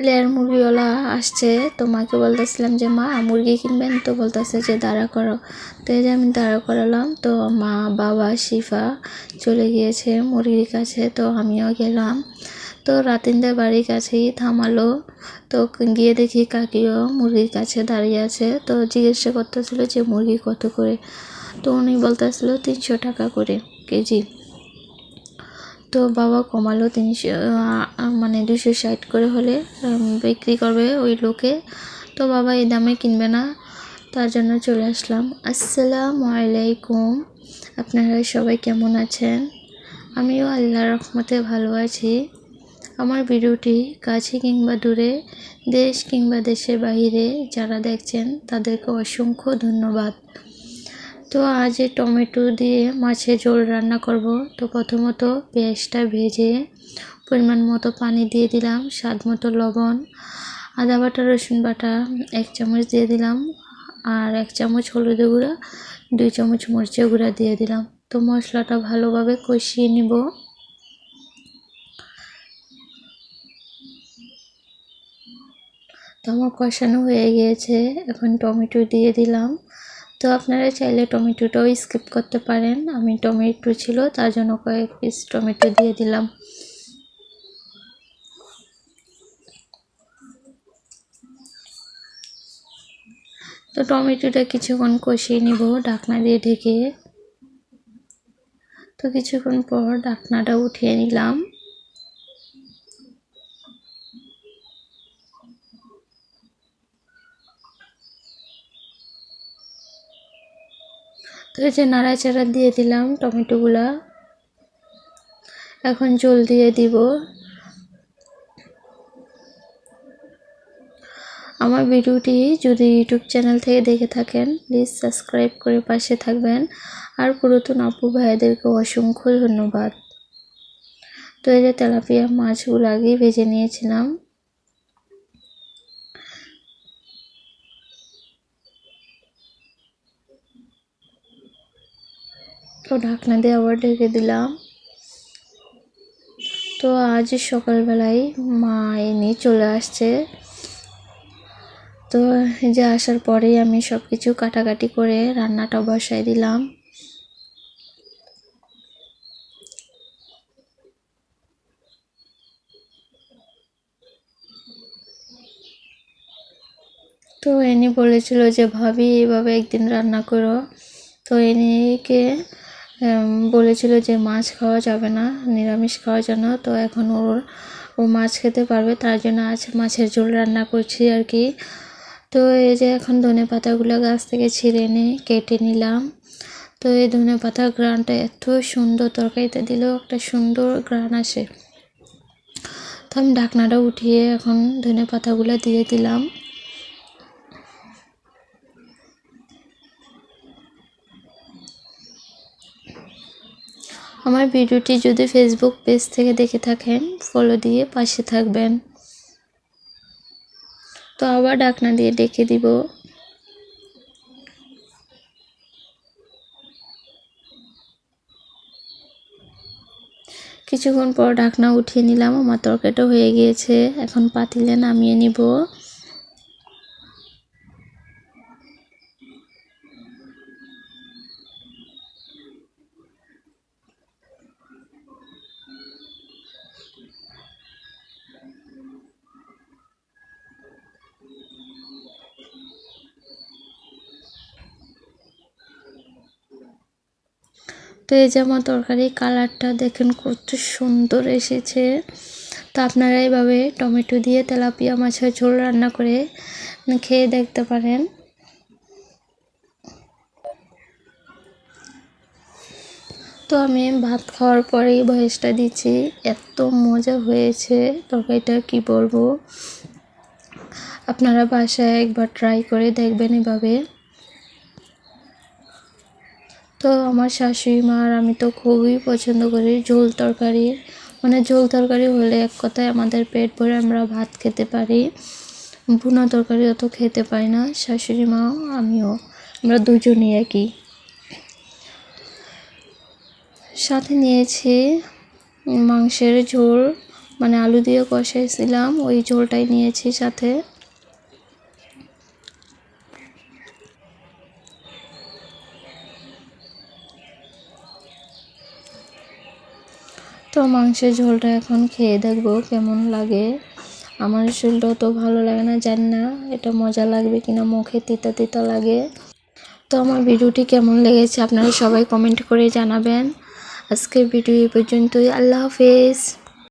Layer মুরগিওয়ালা আসছে, তো মাকে বলতেছিলাম যে, মা, মুরগি কিনবেন? তো বলতেছে যে, দাঁড়া করো। তো এই যে আমি দাঁড়া করালাম, তো মা, বাবা, শিফা চলে গিয়েছে মুরগির কাছে, তো আমিও গেলাম। তো রাতিনদের বাড়ির কাছেই থামালো, তো গিয়ে দেখি কাকিও মুরগির কাছে দাঁড়িয়ে আছে, তো জিজ্ঞাসা করতেছিল যে, মুরগি কত করে? তো উনি বলতেছিল, তিনশো টাকা করে কেজি। তো বাবা কমালো তিনশো মানে দুশো ষাট করে হলে বিক্রি করবে ওই লোকে। তো বাবা এই দামে কিনবে না, তার জন্য চলে আসলাম। আসসালামু আলাইকুম। আপনারা সবাই কেমন আছেন? আমিও আল্লাহর রহমতে ভালো আছি। আমার ভিডিওটি কাছে কিংবা দূরে, দেশ কিংবা দেশের বাইরে যারা দেখছেন, তাদেরকে অসংখ্য ধন্যবাদ। তো আজ টমেটো দিয়ে মাছের ঝোল রান্না করব। তো প্রথমত পেঁয়াজটা ভেজে পরিমাণ মতো পানি দিয়ে দিলাম, স্বাদ মতো লবণ, আদা বাটা, রসুন বাটা, এক চামচ দিয়ে দিলাম, আর এক চামচ হলুদ গুঁড়া, দুই চামচ মরিচের গুঁড়া দিয়ে দিলাম। তো মশলাটা ভালোভাবে কষিয়ে নিব। তো আমার কষানো হয়ে গিয়েছে, এখন টমেটো দিয়ে দিলাম। তো আপনারা চাইলে টমেটোটাও স্কিপ করতে পারেন। আমি টমেটো ছিল, তার জন্য কয়েক পিস টমেটো দিয়ে দিলাম। তো টমেটোটা কিছুক্ষণ কষিয়ে নিব ঢাকনা দিয়ে ঢেকে। তো কিছুক্ষণ পর ঢাকনাটা উঠিয়ে নিলাম। তো এই যে নাড়াচাড়া দিয়ে দিলাম টমেটোগুলা। এখন জল দিয়ে দিব। আমার ভিডিওটি যদি ইউটিউব চ্যানেল থেকে দেখে থাকেন, প্লিজ সাবস্ক্রাইব করে পাশে থাকবেন। আর পুরাতন আপু ভাইদেরকে অসংখ্য ধন্যবাদ। তো এই যে তেলাপিয়া মাছগুলো আগেই ভেজে নিয়েছিলাম। তো ঢাকনা দিয়ে আবার ঢেকে দিলাম। তো আজ সকালবেলায় মা এনে চলে আসছে। তো যে আসার পরেই আমি সব কিছু কাটাকাটি করে রান্নাটা বসাই দিলাম। তো এনি বলেছিল যে, ভাবি, এভাবে একদিন রান্না করো। তো এনিকে বলেছিল যে মাছ খাওয়া যাবে না, নিরামিষ খাওয়ার জন্য তো এখন ওর, ও মাছ খেতে পারবে, তার জন্য আজ মাছের ঝোল রান্না করছি আর কি। তো এই যে এখন ধনে পাতাগুলো গাছ থেকে ছিঁড়ে এনে কেটে নিলাম। তো এই ধনে পাতার গ্রানটা এত সুন্দর, তরকারিতে দিলেও একটা সুন্দর গ্রান আসে। তো আমি ঢাকনাটা উঠিয়ে এখন ধনে পাতাগুলো দিয়ে দিলাম। আমার ভিডিওটি যদি ফেসবুক পেজ থেকে দেখে থাকেন ফলো দিয়ে পাশে থাকবেন। তো আবার ঢাকনা দিয়ে ডেকে দিব। কিছুক্ষণ পর ঢাকনা উঠিয়ে নিলাম, আমার তরকারিটা হয়ে গিয়েছে। এখন পাতিলে নামিয়ে নিব। তো এই তরকারি কালারটা দেখেন কত সুন্দর এসেছে। তো আপনারা এইভাবে টমেটো দিয়ে তেলাপিয়া মাছের ঝোল রান্না করে খেয়ে দেখতে পারেন। তো আমি ভাত খাওয়ার পরেই ভয়েসটা দিচ্ছি, এত মজা হয়েছে তরকারিটা, কি বলব? আপনারা বাসায় একবার ট্রাই করে দেখবেন এভাবে। তো আমার শাশুড়ি মা আর আমি তো খুবই পছন্দ করি ঝোল তরকারি। মানে ঝোল তরকারি হলে এক কথায় আমাদের পেট ভরে আমরা ভাত খেতে পারি। ভুনা তরকারি অত খেতে পারি না, শাশুড়ি মাও আমিও। আমরা দুজনই একই। সাথে নিয়েছি মাংসের ঝোল মানে আলু দিয়ে কষাইছিলাম, ওই ঝোলটাই নিয়েছি সাথে। তো মাংসের ঝোলটা এখন খেয়ে দেখব, কেমন লাগে। আমার ঝোলটা তো ভালো লাগে না, জানি না এটা মজা লাগবে কিনা, মুখে তিতা তিতা লাগে। তো আমার ভিডিওটি কেমন লেগেছে আপনারা সবাই কমেন্ট করে জানাবেন। আজকের ভিডিও এই পর্যন্তই, আল্লাহ হাফেজ।